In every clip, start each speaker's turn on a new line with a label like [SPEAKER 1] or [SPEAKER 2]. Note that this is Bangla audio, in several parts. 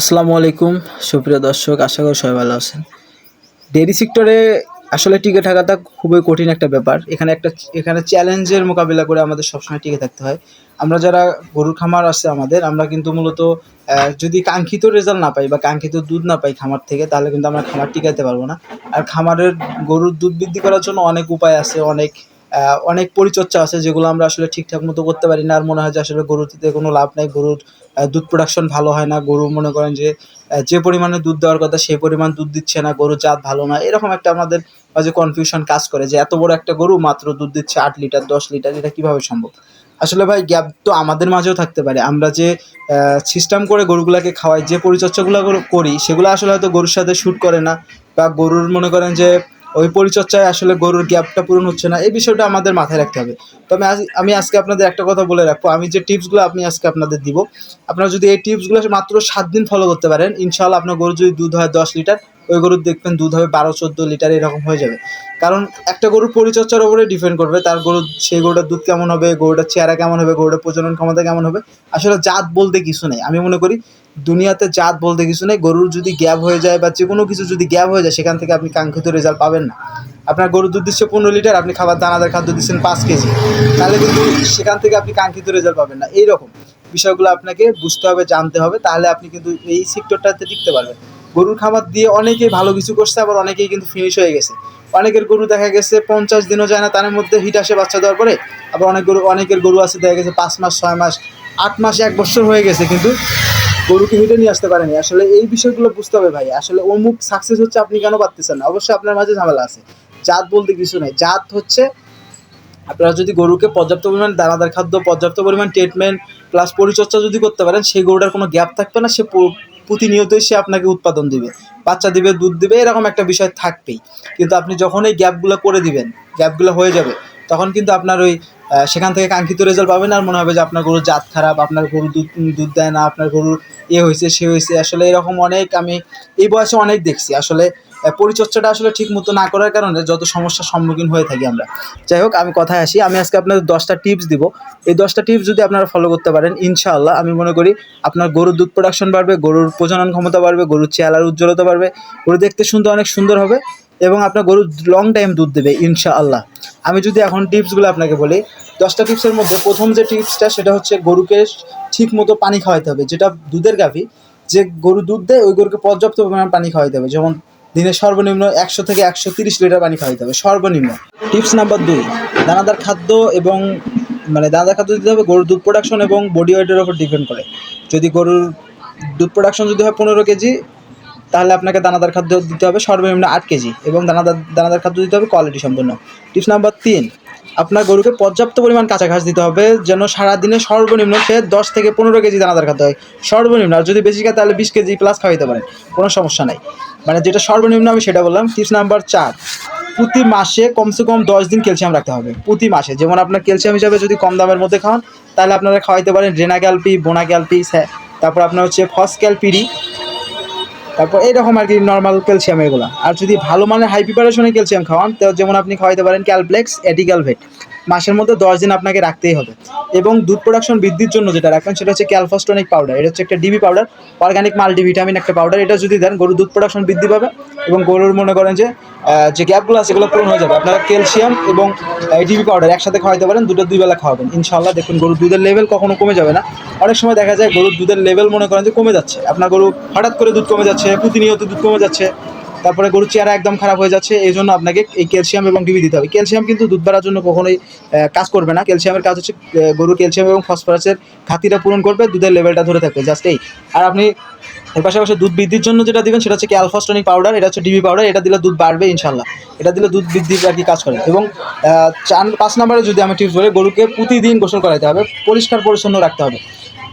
[SPEAKER 1] আসসালামু আলাইকুম, সুপ্রিয় দর্শক, আশা করি সবাই ভালো আছেন। ডেয়ারি সেক্টরে আসলে টিকে থাকাটা খুবই কঠিন একটা ব্যাপার। এখানে একটা, এখানে চ্যালেঞ্জের মোকাবিলা করে আমাদের সবসময় টিকে থাকতে হয়। আমরা যারা গরুর খামার আছে আমাদের, আমরা কিন্তু মূলত যদি কাঙ্ক্ষিত রেজাল্ট না পাই বা কাঙ্ক্ষিত দুধ না পাই খামার থেকে, তাহলে কিন্তু আমরা খামার টিকাতে পারব না। আর খামারের গরুর দুধ বৃদ্ধি করার জন্য অনেক উপায় আছে, অনেক অনেক পরিচর্যা আছে যেগুলো আমরা আসলে ঠিকঠাক মতো করতে পারি না। আর মনে হয় যে আসলে গরুর গরুতে কোনো লাভ নেই। গরুর দুধ প্রোডাকশন ভালো হয় না। গরু মনে করেন যে যে পরিমাণে দুধ দেওয়ার কথা সেই পরিমাণ দুধ দিচ্ছে না। গরুর জাত ভালো না। এরকম একটা আমাদের যে কনফিউশন কাজ করে যে, এত বড় একটা গরু মাত্র দুধ দিচ্ছে আট লিটার, দশ লিটার, এটা কীভাবে সম্ভব? আসলে ভাই গ্যাপ তো আমাদের মাঝেও থাকতে পারে। আমরা যে সিস্টেম করে গরুগুলাকে খাওয়াই, যে পরিচর্যাগুলো করি সেগুলো আসলে হয়তো গরুর সাথে শ্যুট করে না। বা গরুর মনে করেন যে ওই পরিচর্চায় আসলে গরুর গ্যাপটা পূরণ হচ্ছে না, এই বিষয়টা আমাদের মাথায় রাখতে হবে। তবে আজ- আমি আজকে আপনাদের একটা কথা বলে রাখব। আমি যে টিপসগুলো আপনি আজকে আপনাদের দিব, আপনারা যদি এই টিপসগুলো মাত্র সাত দিন ফলো করতে পারেন ইনশাল্লাহ আপনার গরু যদি দুধ হয় দশ লিটার ওই গরুর দেখবেন দুধ হবে বারো, চোদ্দ লিটার এরকম হয়ে যাবে। কারণ একটা গরুর পরিচর্যার উপরে ডিপেন্ড করবে, তার গরু সেই গরুটার দুধ কেমন হবে, গরুটার চেহারা কেমন হবে, গরুটার প্রজনন ক্ষমতা কেমন হবে। আসলে জাত বলতে কিছু নেই। আমি মনে করি, দুনিয়াতে জাত বলতে কিছু নেই, গরুর যদি গ্যাপ হয়ে যায় বা যে কোনো কিছু যদি গ্যাপ হয়ে যায়, সেখান থেকে আপনি কাঙ্ক্ষিত রেজাল্ট পাবেন না। আপনার গরুর দুধ দিচ্ছে পনেরো লিটার, আপনি খাবার, দানাদার খাদ্য দিচ্ছেন পাঁচ কেজি। তাহলে কিন্তু সেখান থেকে আপনি কাঙ্ক্ষিত রেজাল্ট পাবেন না। এইরকম বিষয়গুলো আপনাকে বুঝতে হবে, জানতে হবে, তাহলে আপনি কিন্তু এই সেক্টরটাতে টিকতে পারবেন। গরুর খাবার দিয়ে অনেকেই ভালো কিছু করছে, আবার অনেকেই কিন্তু ফিনিশ হয়ে গেছে। অনেকের গরু দেখা গেছে পঞ্চাশ দিনও যায় না, তার মধ্যে হিট আসে বাচ্চা দেওয়ার পরে। আবার অনেক গরু অনেকের গরু আছে, দেখা গেছে পাঁচ মাস, ছয় মাস, আট মাস, এক বছর হয়ে গেছে, কিন্তু গরুকে হিটে নিয়ে আসতে পারেনি। আসলে এই বিষয়গুলো বুঝতে হবে ভাই। আসলে অমুক সাকসেস হচ্ছে আপনি কেন পারতেছেন না? অবশ্যই আপনার মাঝে ঝামেলা আছে। জাত বলতে কিছু নেই। জাত হচ্ছে আপনারা যদি গরুকে পর্যাপ্ত পরিমাণ দানাদার খাদ্য, পর্যাপ্ত পরিমাণ ট্রিটমেন্ট প্লাস পরিচর্যা যদি করতে পারেন, সেই গরুটার কোনো গ্যাপ থাকবে না, সে প্রতিনিয়তই সে আপনাকে উৎপাদন দিবে। বাচ্চা দিবে, দুধ দিবে, এরকম একটা বিষয় থাকবেই। কিন্তু আপনি যখন এই গ্যাপগুলো করে দিবেন, গ্যাপগুলো হয়ে যাবে, তখন কিন্তু আপনার ওই সেখান থেকে কাঙ্ক্ষিত রেজাল্ট পাবেন আর মনে হবে যে আপনার গরুর জাত খারাপ, আপনার গরু দুধ দুধ দেয় না, আপনার গরুর এ হয়েছে, সে হয়েছে। আসলে এরকম অনেক আমি, এই বয়সে অনেক দেখছি। আসলে পরিচর্যাটা আসলে ঠিক মতো না করার কারণে যত সমস্যার সম্মুখীন হয়ে থাকি আমরা। যাই হোক, আমি কথায় আসি। আমি আজকে আপনাদের দশটা টিপস দিব। এই দশটা টিপস যদি আপনারা ফলো করতে পারেন, ইনশাআল্লাহ আমি মনে করি আপনার গরুর দুধ প্রোডাকশন বাড়বে, গরুর প্রজনন ক্ষমতা বাড়বে, গরুর চেহারার উজ্জ্বলতা বাড়বে, গরু দেখতে শুনতে অনেক সুন্দর হবে এবং আপনার গরু লং টাইম দুধ দেবে, ইনশাআল্লাহ। আমি যদি এখন টিপসগুলো আপনাকে বলি, দশটা টিপসের মধ্যে প্রথম যে টিপসটা সেটা হচ্ছে গরুকে ঠিক মতো পানি খাওয়াইতে হবে, যেটা দুধের গাভী। যে গরু দুধ দেয়, ওই গরুকে পর্যাপ্ত পরিমাণ পানি খাওয়াইতে হবে। যেমন দিনে সর্বনিম্ন একশো থেকে একশো তিরিশ লিটার পানি খাওয়াইতে হবে, সর্বনিম্ন। টিপস নাম্বার দুই, দানাদার খাদ্য এবং মানে দানাদার খাদ্য দিতে হবে, গরুর দুধ প্রোডাকশন এবং বডি ওয়েটের ওপর ডিপেন্ড করে। যদি গরুর দুধ প্রোডাকশন যদি হয় পনেরো কেজি, তাহলে আপনাকে দানাদার খাদ্য দিতে হবে সর্বনিম্ন আট কেজি এবং দানাদার দানাদার খাদ্য দিতে হবে কোয়ালিটি সম্পূর্ণ টিপস নাম্বার তিন আপনার গরুকে পর্যাপ্ত পরিমাণ কাঁচা ঘাস দিতে হবে, যেন সারাদিনে সর্বনিম্ন সে দশ থেকে পনেরো কেজি দানাদার খাদ্য হয়। সর্বনিম্ন, আর যদি বেশি খায় তাহলে বিশ কেজি প্লাস খাওয়াইতে পারেন, কোনো সমস্যা নাই। মানে যেটা সর্বনিম্ন আমি সেটা বললাম টিপস নাম্বার চার, প্রতি মাসে কমসে কম দশ দিন ক্যালসিয়াম রাখতে হবে, প্রতি মাসে। যেমন আপনার ক্যালসিয়াম হিসাবে যদি কম দামের মধ্যে খাওয়ান, তাহলে আপনারা খাওয়াইতে পারেন রেনা ক্যালপি বোনা ক্যালপি তারপর আপনার হচ্ছে ফস ক্যালপিডি তারপর এইরকম আর কি নর্মাল ক্যালসিয়াম এগুলো। আর যদি ভালো মানের হাই প্রিপারেশনে ক্যালসিয়াম খাওয়ান, তো যেমন আপনি খাওয়াইতে পারেন ক্যালপ্লেক্স এটিক্যালভেট মাসের মধ্যে দশ দিন আপনাকে রাখতেই হবে। এবং দুধ প্রোডাকশন বৃদ্ধির জন্য যেটা রাখবেন সেটা হচ্ছে ক্যালফাস্টনিক পাউডার এটা হচ্ছে একটা ডিবি পাউডার অর্গানিক মাল্টিভিটামিন একটা পাউডার এটা যদি দেন গরুর দুধ প্রোডাকশন বৃদ্ধি পাবে এবং গরুর মনে করেন যে যে গ্যাপগুলো আছে সেগুলো পূরণ হয়ে যাবে। আপনারা ক্যালসিয়াম এবং ডিবি পাউডার একসাথে খাওয়াইতে পারেন, দুটো দুই বেলা খাওয়াবেন। ইনশাল্লাহ দেখুন গরুর দুধের লেভেল কখনো কমে যাবে না। অনেক সময় দেখা যায় গরুর দুধের লেভেল মনে করেন যে কমে যাচ্ছে। আপনার গরু হঠাৎ করে দুধ কমে যাচ্ছে, প্রতিনিয়ত দুধ কমে যাচ্ছে। তারপরে গরুর চেহারা একদম খারাপ হয়ে যাচ্ছে এই জন্য আপনাকে এই ক্যালসিয়াম এবং ডিবি দিতে হবে। ক্যালসিয়াম কিন্তু দুধ বাড়ার জন্য কখনোই কাজ করবে না। ক্যালসিয়ামের কাজ হচ্ছে গরুর ক্যালসিয়াম এবং ফসফরাসের ঘাটতিটা পূরণ করবে, দুধের লেভেলটা ধরে থাকবে জাস্ট এই। আর আপনি এর পাশাপাশি দুধ বৃদ্ধির জন্য যেটা দিবেন, সেটা হচ্ছে ক্যালফাস্টনিক পাউডার এটা হচ্ছে ডিবি পাউডার এটা দিলে দুধ বাড়বে ইনশাল্লাহ এটা দিলে দুধ বৃদ্ধির আর কি কাজ করে। এবং চার, পাঁচ নম্বরে যদি আমি টিপস বলি, গরুকে প্রতিদিন গোসল করাইতে হবে পরিষ্কার পরিচ্ছন্ন রাখতে হবে।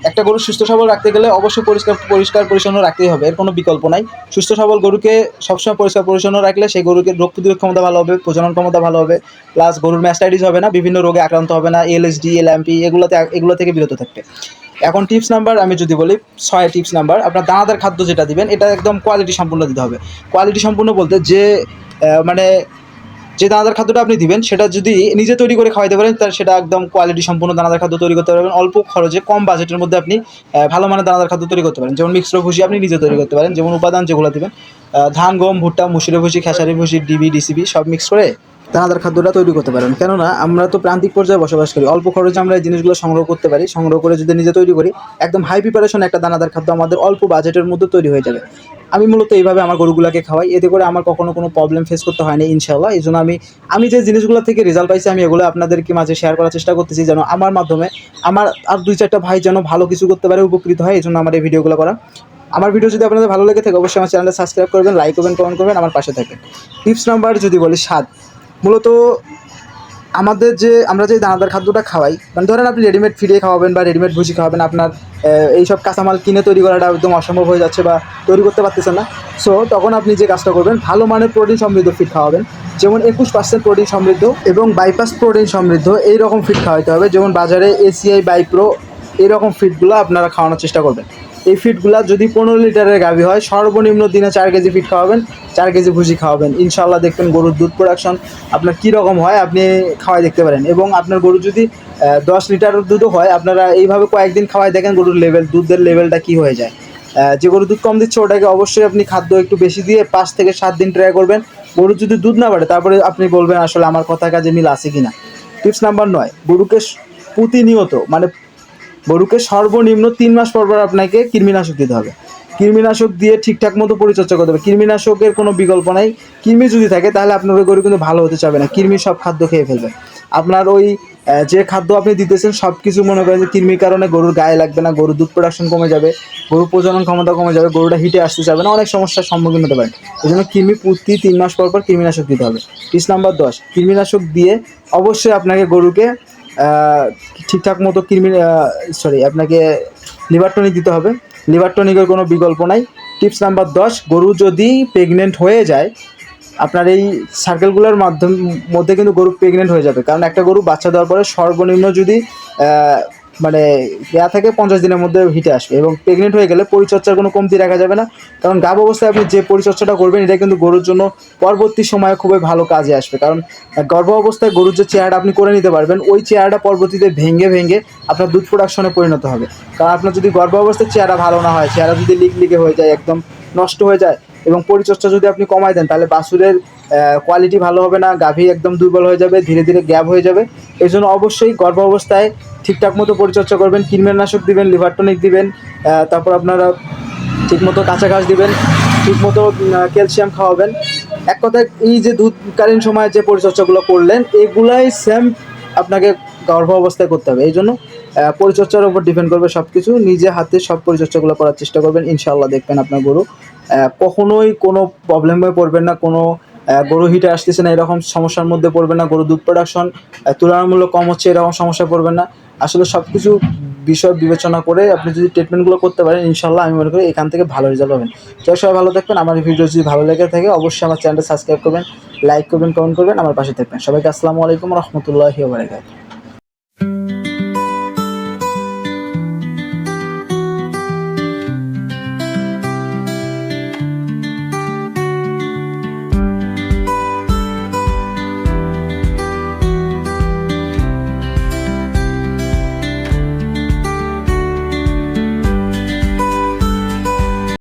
[SPEAKER 1] একটা গরু সুস্থ সবল রাখতে গেলে অবশ্যই পরিষ্কার পরিষ্কার পরিচ্ছন্ন রাখতেই হবে, এর কোনো বিকল্প নাই। সুস্থ সবল গরুকে সবসময় পরিষ্কার পরিচ্ছন্ন রাখলে সেই গরুকে রোগ প্রতিরোধ ক্ষমতা ভালো হবে, প্রজনন ক্ষমতা ভালো হবে প্লাস গরুর ম্যাস্টাইটিস হবে না, বিভিন্ন রোগে আক্রান্ত হবে না এলএসডি এলএমপি এগুলোতে এগুলো থেকে বিরত থাকবে এখন টিপস নাম্বার আমি যদি বলি, ছয় টিপস নাম্বার আপনার দানাদার খাদ্য যেটা দিবেন, এটা একদম কোয়ালিটি সম্পূর্ণ দিতে হবে। কোয়ালিটি সম্পূর্ণ বলতে যে মানে যে দানাদার খাদ্যটা আপনি দিবেন, সেটা যদি নিজে তৈরি করে খাওয়াইতে পারেন, তাহলে সেটা একদম কোয়ালিটি সম্পূর্ণ দানাদার খাদ্য তৈরি করতে পারবেন। অল্প খরচে, কম বাজেটের মধ্যে আপনি ভালো মানের দানাদার খাদ্য তৈরি করতে পারেন। যেমন মিক্সড ভুষি আপনি নিজে তৈরি করতে পারেন। যেমন উপাদান যেগুলো দিবেন ধান, গম, ভুট্টা মুসুরের ভুষি খেসারি ভুষি ডিবি, ডিসিবি, সব মিক্স করে দানাদার খাদ্যটা তৈরি করতে পারেন। কেননা আমরা তো প্রান্তিক পর্যায়ে বসবাস করি। অল্প খরচে আমরা এই জিনিসগুলো সংগ্রহ করতে পারি। সংগ্রহ করে যদি নিজে তৈরি করি, একদম হাই প্রিপারেশন একটা দানাদার খাদ্য আমাদের অল্প বাজেটের মধ্যে তৈরি হয়ে যাবে। আমি মূলত এইভাবে আমার গরুগুলোকে খাওয়াই। এতে করে আমার কখনো কোনো প্রবলেম ফেস করতে হয়নি ইনশাল্লাহ এই জন্য আমি আমি যে জিনিসগুলো থেকে রেজাল্ট পাইছি, আমি এগুলো আপনাদেরকে মাঝে শেয়ার করার চেষ্টা করতেছি যেন আমার মাধ্যমে আমার আর দুই চারটা ভাই যেন ভালো কিছু করতে পারে, উপকৃত হয়, এই জন্য আমার এই ভিডিওগুলো করা। আমার ভিডিও যদি আপনাদের ভালো লেগে থাকে, অবশ্যই আমার চ্যানেলটা সাবস্ক্রাইব করবেন লাইক করবেন কমেন্ট করবেন, আমার পাশে থাকবেন। টিপস নাম্বার যদি বলি, সাত। মূলত আমাদের যে, আমরা যে দানাদার খাদ্যটা খাওয়াই মানে ধরেন আপনি রেডিমেড ফিরিয়ে খাওয়াবেন বা রেডিমেড ভুসি খাওয়াবেন, আপনার এইসব কাঁচামাল কিনে তৈরি করাটা একদম অসম্ভব হয়ে যাচ্ছে বা তৈরি করতে পারতেছেন না। সো তখন আপনি যে কাজটা করবেন, ভালো মানের প্রোটিন সমৃদ্ধ ফিড খাওয়াবেন, যেমন একুশ পার্সেন্ট প্রোটিন সমৃদ্ধ এবং বাইপাস প্রোটিন সমৃদ্ধ এই রকম ফিড খাওয়াতে হবে, যেমন বাজারে এসিআই বাইপ্রো এইরকম ফিডগুলো আপনারা খাওয়ানোর চেষ্টা করবেন। এই ফিডগুলো যদি পনেরো লিটারের গাভি হয়, সর্বনিম্ন দিনে চার কেজি ফিড খাওয়াবেন, চার কেজি ভুসি খাওয়াবেন। ইনশাল্লাহ দেখবেন গরুর দুধ প্রোডাকশন আপনার কীরকম হয় আপনি খাওয়াই দেখতে পারেন। এবং আপনার গরু যদি দশ লিটার দুধও হয়, আপনারা এইভাবে কয়েকদিন খাওয়াই দেখেন গরুর লেভেল দুধের লেভেলটা কী হয়ে যায়। যে গরু দুধ কম দিচ্ছে, ওটাকে অবশ্যই আপনি খাদ্য একটু বেশি দিয়ে পাঁচ থেকে সাত দিন ট্রাই করবেন। গরু যদি দুধ না বাড়ে, তারপরে আপনি বলবেন আসলে আমার কথা কাজে মিল আছে কি না টিপস নাম্বার নয়, গরুকে প্রতিনিয়ত মানে গরুকে সর্বনিম্ন তিন মাস পর পর আপনাকে কৃমিনাশক দিতে হবে। কৃমিনাশক দিয়ে ঠিকঠাক মতো পরিচর্যা করতে হবে। কৃমিনাশকের কোনো বিকল্প নাই। কৃমি যদি থাকে, তাহলে আপনার ওই গরু কিন্তু ভালো হতে চাবে না। কৃমি সব খাদ্য খেয়ে ফেলবে। আপনার ওই যে খাদ্য আপনি দিতেছেন সব কিছু মনে করেন যে কৃমির কারণে গরুর গায়ে লাগবে না, গরুর দুধ প্রোডাকশন কমে যাবে, গরুর প্রজনন ক্ষমতা কমে যাবে, গরুটা হিটে আসতে চাবে না, অনেক সমস্যার সম্মুখীন হতে পারে এই জন্য কৃমি প্রতি তিন মাস পর পর কৃমিনাশক দিতে হবে। পিস নাম্বার দশ, কৃমিনাশক দিয়ে অবশ্যই আপনাকে গরুকে ঠিকঠাক মতো কৃমি সরি আপনাকে লিভার টনিক দিতে হবে। লিভার টনিকের কোনো বিকল্প নাই। টিপস নাম্বার দশ, গরু যদি প্রেগনেন্ট হয়ে যায়, আপনার এই সার্কেলগুলোর মাধ্যম মধ্যে কিন্তু গরু প্রেগনেন্ট হয়ে যাবে। কারণ একটা গরু বাচ্চা দেওয়ার পরে সর্বনিম্ন যদি মানে ইয়া থেকে পঞ্চাশ দিনের মধ্যে হিটে আসবে এবং প্রেগনেন্ট হয়ে গেলে পরিচর্যার কোনো কমতি রাখা যাবে না। কারণ গাব অবস্থায় আপনি যে পরিচর্যাটা করবেন, এটা কিন্তু গরুর জন্য পরবর্তী সময়ে খুবই ভালো কাজে আসবে। কারণ গর্ভ অবস্থায় গরুর যে চেয়ারটা আপনি করে নিতে পারবেন, ওই চেয়ারটা পরবর্তীতে ভেঙে ভেঙে আপনার দুধ প্রোডাকশনে পরিণত হবে। কারণ আপনার যদি গর্ভ অবস্থায় চেয়ারা ভালো না হয় চেয়ারা যদি লিক লিকে হয়ে যায়, একদম নষ্ট হয়ে যায় এবং পরিচর্যা যদি আপনি কমায় দেন, তাহলে বাছুরের কোয়ালিটি ভালো হবে না, গাভী একদম দুর্বল হয়ে যাবে, ধীরে ধীরে গ্যাপ হয়ে যাবে। এই জন্য অবশ্যই গর্ভ অবস্থায় ঠিকঠাক মতো পরিচর্যা করবেন কীটনাশক দিবেন লিভার টনিক দিবেন তারপর আপনারা ঠিকমতো কাঁচা ঘাস দিবেন, ঠিকমতো ক্যালসিয়াম খাওয়াবেন। এক কথায়, এই যে দুধকালীন সময়ে যে পরিচর্যাগুলো করলেন, এগুলাই সেম আপনাকে গর্ভ অবস্থায় করতে হবে। এই জন্য পরিচর্যার উপর ডিপেন্ড করবে সব কিছু নিজে হাতে সব পরিচর্যাগুলো করার চেষ্টা করবেন। ইনশাল্লাহ দেখবেন আপনার গরু কখনোই কোনো প্রবলেমে পড়বেন না। কোনো গরু হিটে আসতেছে না, এরকম সমস্যার মধ্যে পড়বেন না। গরু দুধ প্রোডাকশন তুলনামূলক কম হচ্ছে, এরকম সমস্যায় পড়বেন না। আসলে সব কিছু বিষয় বিবেচনা করে আপনি যদি ট্রিটমেন্টগুলো করতে পারেন ইনশাল্লাহ আমি মনে করি এখান থেকে ভালো রেজাল্ট পাবেন। তো সবাই ভালো থাকবেন। আমার ভিডিও যদি ভালো লেগে থাকে, অবশ্যই আমার চ্যানেলটা সাবস্ক্রাইব করবেন লাইক করবেন কমেন্ট করবেন, আমার পাশে থাকবেন। সবাইকে আসসালামু আলাইকুম রহমতুল্লাহি বারাকাতুহু।